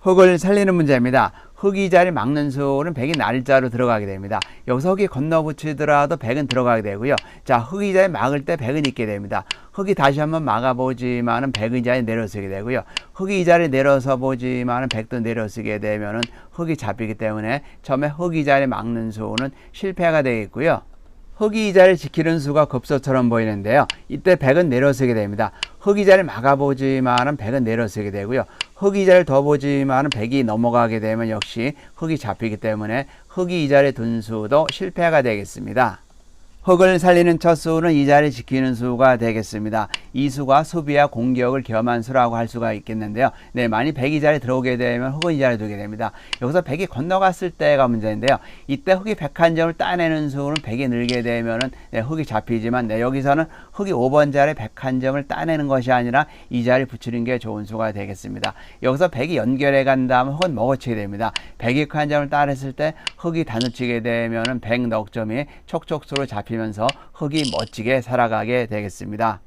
흙을 살리는 문제입니다. 흙이 자리 막는 수는 100이 날짜로 들어가게 됩니다. 여기서 흙이 건너 붙이더라도 100은 들어가게 되고요. 자, 흙이 자리 막을 때 100은 있게 됩니다. 흙이 다시 한번 막아보지만은 100은 이 자리에 내려서게 되고요. 흙이 이 자리에 내려서 보지만은 100도 내려서게 되면은 흙이 잡히기 때문에 처음에 흙이 자리 막는 수는 실패가 되겠고요. 흙이 이 자리를 지키는 수가 급소처럼 보이는데요. 이때 100은 내려서게 됩니다. 흙이 자리를 막아보지만은 100은 내려서게 되고요. 흙이 자리를 더 보지만은 100이 넘어가게 되면 역시 흙이 잡히기 때문에 흙이 이 자리에 둔 수도 실패가 되겠습니다. 흙을 살리는 첫 수는 이 자리를 지키는 수가 되겠습니다. 이 수가 수비와 공격을 겸한 수라고 할 수가 있겠는데요. 네, 만약 100이 자리에 들어오게 되면 흙은 이 자리에 두게 됩니다. 여기서 100이 건너갔을 때가 문제인데요. 이때 흙이 101점을 따내는 수는 100이 늘게 되면은 네, 흙이 잡히지만 네, 여기서는 흙이 5번 자리에 101점을 따내는 것이 아니라 이 자리에 붙이는 게 좋은 수가 되겠습니다. 여기서 100이 연결해 간 다음 흙은 먹어치게 됩니다. 100이 한 점을 따냈을 때 흙이 다누치게 되면은 100 넉점이 촉촉수로 잡히면서 흙이 멋지게 살아가게 되겠습니다.